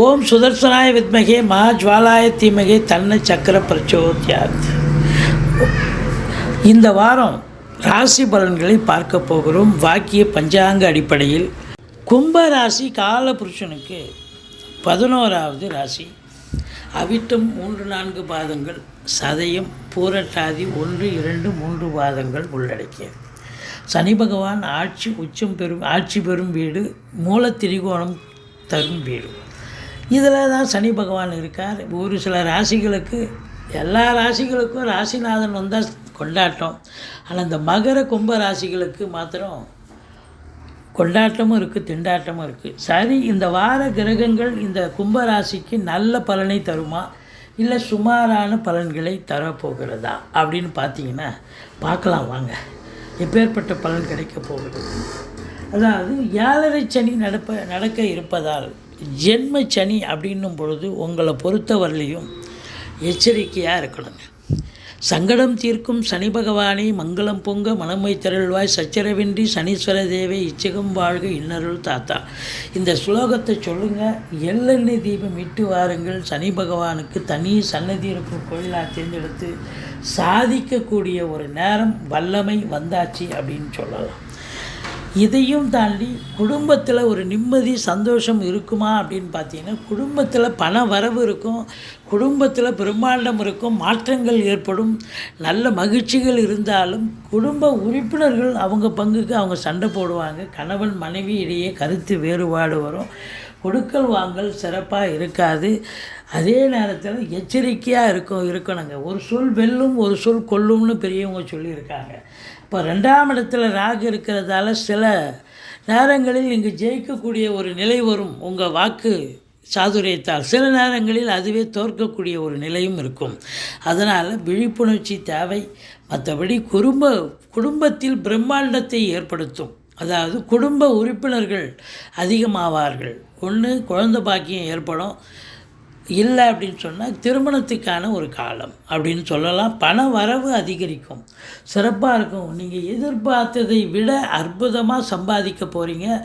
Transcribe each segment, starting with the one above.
ஓம் சுதர்சனாய வித்மகே மா ஜுவாலாய தீமகே தன்ன சக்கர பிரச்சோத்யாத். இந்த வாரம் ராசி பலன்களை பார்க்க போகிறோம். வாக்கிய பஞ்சாங்க அடிப்படையில் கும்ப ராசி காலபுருஷனுக்கு பதினோராவது ராசி. அவிட்டம் மூன்று நான்கு பாதங்கள் சதயம் பூரட்டாதி ஒன்று இரண்டு மூன்று பாதங்கள் உள்ளடக்கியது. சனி பகவான் ஆட்சி உச்சம் பெறும் ஆட்சி பெறும் வீடு மூல திரிகோணம் தரும் வீடு. இதில் தான் சனி பகவான் இருக்கார். ஒரு சில ராசிகளுக்கு எல்லா ராசிகளுக்கும் ராசிநாதன் வந்தால் கொண்டாட்டம். ஆனால் இந்த மகர கும்ப ராசிகளுக்கு மாத்திரம் கொண்டாட்டமும் இருக்குது திண்டாட்டமும் இருக்குது சரி இந்த வார கிரகங்கள் இந்த கும்ப ராசிக்கு நல்ல பலனை தருமா? இல்லை சுமாரான பலன்களை தரப்போகிறதா? அப்படின்னு பார்த்தீங்கன்னா பார்க்கலாம் வாங்க. எப்பேற்பட்ட பலன் கிடைக்க போகிறது? அதாவது ஏழரை சனி நடப்ப நடக்க இருப்பதால் ஜென்ம சனி அப்படின்னும் பொழுது உங்களை பொறுத்தவரையிலையும் எச்சரிக்கையாக இருக்கணுங்க சங்கடம் தீர்க்கும் சனி பகவானை மங்களம் பொங்க மனமை திரள்வாய். சச்சரவின்றி சனீஸ்வர தேவை இச்சகம் வாழ்க இன்னருள் தாத்தா. இந்த ஸ்லோகத்தை சொல்லுங்கள் எள்ளெண்ணெய் தீபம் இட்டு வாருங்கள். சனி பகவானுக்கு தனி சன்னதி இருக்கும் கோயிலாக தேர்ந்தெடுத்து சாதிக்கக்கூடிய ஒரு நேரம் வல்லமை வந்தாச்சு அப்படின்னு சொல்லலாம். இதையும் தாண்டி குடும்பத்தில் ஒரு நிம்மதி சந்தோஷம் இருக்குமா அப்படின்னு பார்த்தீங்கன்னா குடும்பத்தில் பண வரவு இருக்கும் குடும்பத்தில் பிரம்மாண்டம் இருக்கும் மாற்றங்கள் ஏற்படும் நல்ல மகிழ்ச்சிகள் இருந்தாலும் குடும்ப உறுப்பினர்கள் அவங்க பங்குக்கு அவங்க சண்டை போடுவாங்க. கணவன் மனைவி இடையே கருத்து வேறுபாடு வரும். கொடுக்கல் வாங்கல் சிறப்பாக இருக்காது. அதே நேரத்தில் எச்சரிக்கையாக இருக்கும் இருக்கணுங்க. ஒரு சொல் வெல்லும் ஒரு சொல் கொல்லும்னு பெரியவங்க சொல்லியிருக்காங்க. இப்போ ரெண்டாம் இடத்துல ராகு இருக்கிறதால சில நேரங்களில் இங்கு ஜெயிக்கக்கூடிய ஒரு நிலை வரும். உங்கள் வாக்கு சாதுரியத்தால். சில நேரங்களில் அதுவே தோற்கக்கூடிய ஒரு நிலையும் இருக்கும். அதனால் விழிப்புணர்ச்சி தேவை. மற்றபடி குடும்ப குடும்பத்தில் பிரம்மாண்டத்தை ஏற்படுத்தும். அதாவது குடும்ப உறுப்பினர்கள் அதிகமாவார்கள். ஒன்று குழந்தை பாக்கியம் ஏற்படும். இல்லை அப்படின்னு சொன்னால் திருமணத்துக்கான ஒரு காலம் அப்படின்னு சொல்லலாம். பண வரவு அதிகரிக்கும். சிறப்பாக இருக்கும். நீங்கள் எதிர்பார்த்ததை விட அற்புதமாக சம்பாதிக்க போகிறீங்க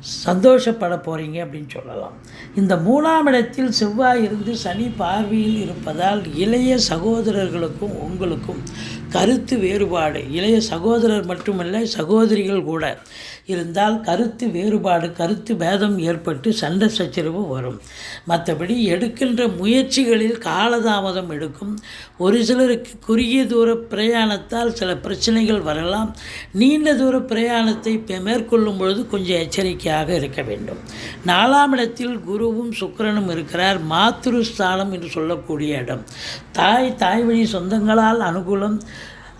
சந்தோஷப்பட போகிறீங்க அப்படின்னு சொல்லலாம். இந்த மூணாம் இடத்தில் செவ்வாய் இருந்து சனி பார்வையில் இருப்பதால் இளைய சகோதரர்களுக்கும் உங்களுக்கும் கருத்து வேறுபாடு. இளைய சகோதரர் மட்டுமல்ல சகோதரிகள் கூட இருந்தால் கருத்து வேறுபாடு கருத்து பேதம் ஏற்பட்டு சண்டை சச்சரவு வரும். மற்றபடி எடுக்கின்ற முயற்சிகளில் காலதாமதம் எடுக்கும். ஒரு சிலருக்கு குறுகிய தூர பிரயாணத்தால் சில பிரச்சனைகள் வரலாம். நீண்ட தூர பிரயாணத்தை பெ- மேற்கொள்ளும் பொழுது கொஞ்சம் எச்சரிக்கையாக இருக்க வேண்டும். நாலாம் இடத்தில் குருவும் சுக்கிரனும் இருக்கிறார். மாத்ருஸ்தானம் என்று சொல்லக்கூடிய இடம். தாய் தாய் வழி சொந்தங்களால் அனுகூலம்.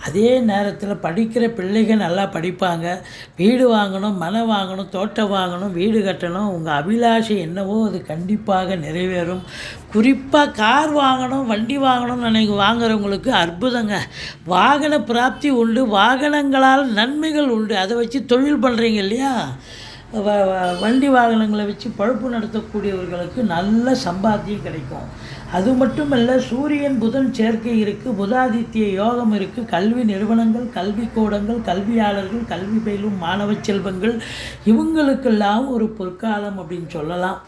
அதே நேரத்தில் படிக்கிற பிள்ளைகள் நல்லா படிப்பாங்க. வீடு வாங்கணும் மனை வாங்கணும் தோட்டம் வாங்கணும் வீடு கட்டணும். உங்கள் அபிலாஷை என்னவோ அது கண்டிப்பாக நிறைவேறும். குறிப்பாக கார் வாங்கணும் வண்டி வாங்கணும்னு நினைக்க வாங்குறவங்களுக்கு அற்புதங்க. வாகன பிராப்தி உண்டு. வாகனங்களால் நன்மைகள் உண்டு. அதை வச்சு தொழில் பண்ணுறீங்க இல்லையா? வ- வண்டி வாகனங்களை வச்சு பழுப்பு நடத்தக்கூடியவர்களுக்கு நல்ல சம்பாத்தியம் கிடைக்கும். அது மட்டுமல்ல சூரியன் புதன் சேர்க்கை இருக்குது புதாதித்ய யோகம் இருக்குது கல்வி நிறுவனங்கள் கல்வி கூடங்கள் கல்வியாளர்கள் கல்வி பயிலும் மாணவ செல்வங்கள் இவங்களுக்கெல்லாம் ஒரு பொற்காலம் அப்படின்னு சொல்லலாம்.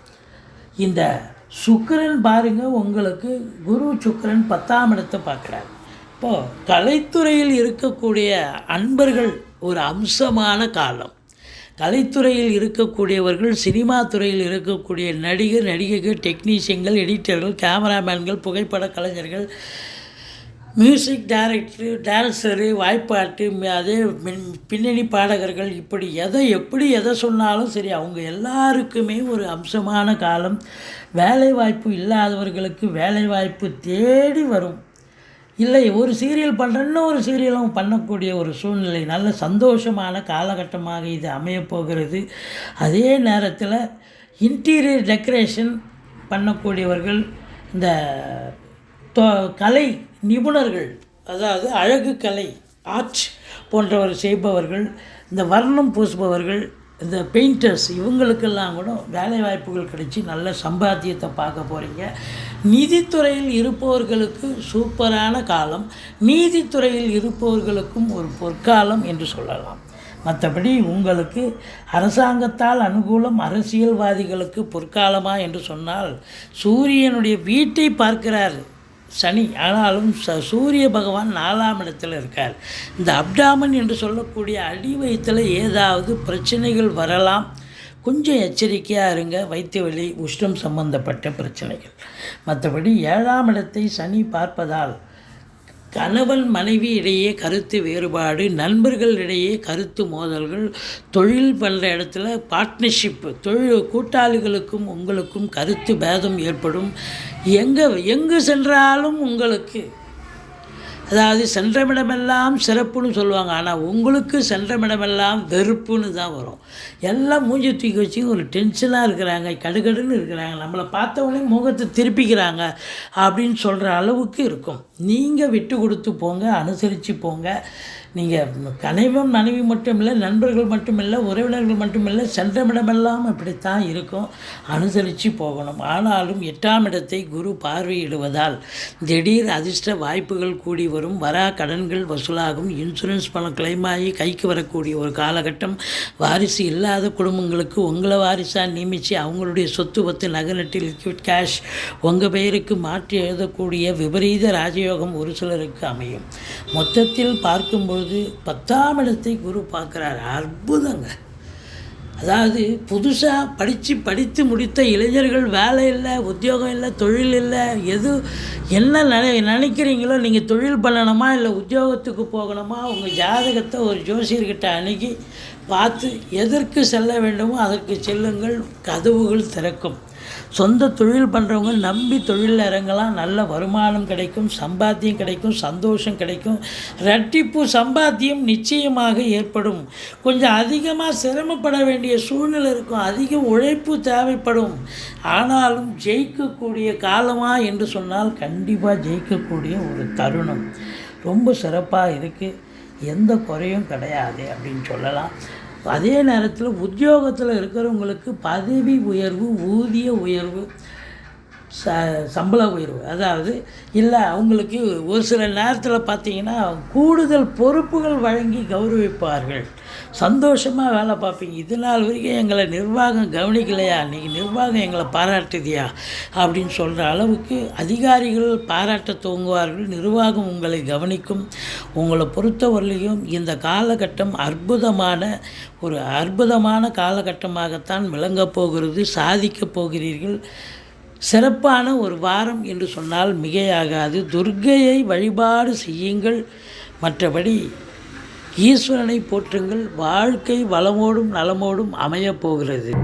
இந்த சுக்கிரன் பாருங்க உங்களுக்கு குரு சுக்கரன் பத்தாம் இடத்தை பார்க்குறாரு. இப்போது கலைத்துறையில் இருக்கக்கூடிய அன்பர்கள் ஒரு அம்சமான காலம். கலைத்துறையில் இருக்கக்கூடியவர்கள் சினிமா துறையில் இருக்கக்கூடிய நடிகர் நடிகைகள் டெக்னீஷியன்கள் எடிட்டர்கள் கேமராமேன்கள் புகைப்பட கலைஞர்கள் மியூசிக் டைரக்டரு டான்ஸரு வாய்ப்பாட்டு அதே மின்- பின்னணி பாடகர்கள் இப்படி எதை எப்படி எதை சொன்னாலும் சரி அவங்க எல்லாருக்குமே ஒரு அம்சமான காலம். வேலைவாய்ப்பு இல்லாதவர்களுக்கு வேலைவாய்ப்பு தேடி வரும். இல்லை ஒரு சீரியல் பண்ணுறேன்னு ஒரு சீரியலும் பண்ணக்கூடிய ஒரு சூழ்நிலை நல்ல சந்தோஷமான காலகட்டமாக இது அமையப்போகிறது அதே நேரத்தில் இன்டீரியர் டெக்கரேஷன் பண்ணக்கூடியவர்கள் இந்த கலை நிபுணர்கள் அதாவது அழகு கலை ஆர்ட் போன்றவர் செய்பவர்கள் இந்த வர்ணம் பூசுபவர்கள் இந்த பெயிண்டர்ஸ் இவங்களுக்கெல்லாம் கூட வேலை வாய்ப்புகள் கிடைச்சி நல்ல சம்பாத்தியத்தை பார்க்க போகிறீங்க நீதித்துறையில் இருப்பவர்களுக்கு சூப்பரான காலம் நீதித்துறையில் இருப்பவர்களுக்கும் ஒரு பொற்காலம் என்று சொல்லலாம். மற்றபடி உங்களுக்கு அரசாங்கத்தால் அனுகூலம் அரசியல்வாதிகளுக்கு பொற்காலமா என்று சொன்னால் சூரியனுடைய வீட்டை பார்க்கிறார். சனி ஆனாலும் ச சூரிய பகவான் நாலாம் இடத்தில் இருக்கார். இந்த அப்டாமன் என்று சொல்லக்கூடிய அடி வயிற்றில் ஏதாவது பிரச்சனைகள் வரலாம். கொஞ்சம் எச்சரிக்கையாக இருங்க. வைத்திய வழி உஷ்ணம் சம்பந்தப்பட்ட பிரச்சனைகள். மற்றபடி ஏழாம் இடத்தை சனி பார்ப்பதால் கணவன் மனைவி இடையே கருத்து வேறுபாடு நண்பர்களிடையே கருத்து மோதல்கள் தொழில் பண்ணுற இடத்துல பார்ட்னர்ஷிப் தொழில் கூட்டாளிகளுக்கும் உங்களுக்கும் கருத்து பேதம் ஏற்படும். எங்கே எங்கு சென்றாலும் உங்களுக்கு அதாவது சென்றமிடமெல்லாம் சிறப்புன்னு சொல்லுவாங்க. ஆனால் உங்களுக்கு சென்றமிடமெல்லாம் வெறுப்புன்னு தான் வரும். எல்லாம் மூஞ்சி தூக்கி வச்சு ஒரு டென்ஷனாக இருக்கிறாங்க கடுகடுன்னு இருக்கிறாங்க. நம்மளை பார்த்தவனே முகத்தை திருப்பிக்கிறாங்க அப்படின்னு சொல்கிற அளவுக்கு இருக்கும். நீங்கள் விட்டு கொடுத்து போங்க அனுசரித்து போங்க. நீங்கள் கணவன் மனைவி மட்டும் இல்லை நண்பர்கள் மட்டும் இல்லை உறவினர்கள் மட்டும் இல்லை சென்றமிடமெல்லாம் இப்படித்தான் இருக்கும். அனுசரித்து போகணும். ஆனாலும் எட்டாம் இடத்தை குரு பார்வையிடுவதால் திடீர் அதிர்ஷ்ட வாய்ப்புகள் கூடி வரும். வரா கடன்கள் வசூலாகும். இன்சூரன்ஸ் பணம் கிளைமாகி ஆகி கைக்கு வரக்கூடிய ஒரு காலகட்டம். வாரிசு இல்லாத குடும்பங்களுக்கு உங்களை வாரிசாக நியமித்து அவங்களுடைய சொத்து பத்து நகநட்டு லிக்விட் கேஷ் உங்கள் பெயருக்கு மாற்றி எழுதக்கூடிய விபரீத ராஜயோகம் ஒரு சிலருக்கு அமையும். மொத்தத்தில் பார்க்கும்போது பார்க்கும்பொழுது பத்தாம் இடத்தை குரு பார்க்குறாரு. அற்புதங்க. அதாவது புதுசாக படித்து படித்து முடித்த இளைஞர்கள் வேலை இல்லை உத்தியோகம் இல்லை தொழில் இல்லை எது என்ன நினை நினைக்கிறீங்களோ நீங்கள் தொழில் பண்ணணுமா இல்லை உத்தியோகத்துக்கு போகணுமா உங்கள் ஜாதகத்தை ஒரு ஜோசியர்கிட்ட அணுகி பார்த்து எதற்கு செல்ல வேண்டுமோ அதற்கு செல்லுங்கள் கதவுகள் திறக்கும். சொந்த தொழில் பண்ணுறவங்க நம்பி தொழிலில் இறங்கலாம். நல்ல வருமானம் கிடைக்கும் சம்பாத்தியம் கிடைக்கும் சந்தோஷம் கிடைக்கும். ரெட்டிப்பு சம்பாத்தியம் நிச்சயமாக ஏற்படும். கொஞ்சம் அதிகமாக சிரமப்பட வேண்டிய சூழ்நிலை இருக்கும். அதிக உழைப்பு தேவைப்படும். ஆனாலும் ஜெயிக்கக்கூடிய காலமா என்று சொன்னால் கண்டிப்பாக ஜெயிக்கக்கூடிய ஒரு தருணம். ரொம்ப சிறப்பாக இருக்குது எந்த குறையும் கிடையாது அப்படின்னு சொல்லலாம். அதே நேரத்தில் உத்தியோகத்தில் இருக்கிறவங்களுக்கு பதவி உயர்வு ஊதிய உயர்வு ச சம்பள உயர்வு. அதாவது இல்லை அவங்களுக்கு ஒரு சில நேரத்தில் பார்த்தீங்கன்னா கூடுதல் பொறுப்புகள் வழங்கி கௌரவிப்பார்கள். சந்தோஷமாக வேலை பார்ப்பீங்க. இது நாள் வரைக்கும் எங்களை நிர்வாகம் கவனிக்கலையா? இன்றைக்கி நிர்வாகம் எங்களை பாராட்டுதியா? அப்படின்னு சொல்கிற அளவுக்கு அதிகாரிகள் பாராட்ட துவங்குவார்கள். நிர்வாகம் உங்களை கவனிக்கும். உங்களை பொறுத்தவரையிலையும் இந்த காலகட்டம் அற்புதமான ஒரு அற்புதமான காலகட்டமாகத்தான் விளங்கப் போகிறது சாதிக்கப் போகிறீர்கள். சிறப்பான ஒரு வாரம் என்று சொன்னால் மிகையாகாது. துர்கையை வழிபாடு செய்யுங்கள். மற்றபடி ஈஸ்வரனை போற்றுங்கள். வாழ்க்கை வளமோடும் நலமோடும் அமையப் போகிறது.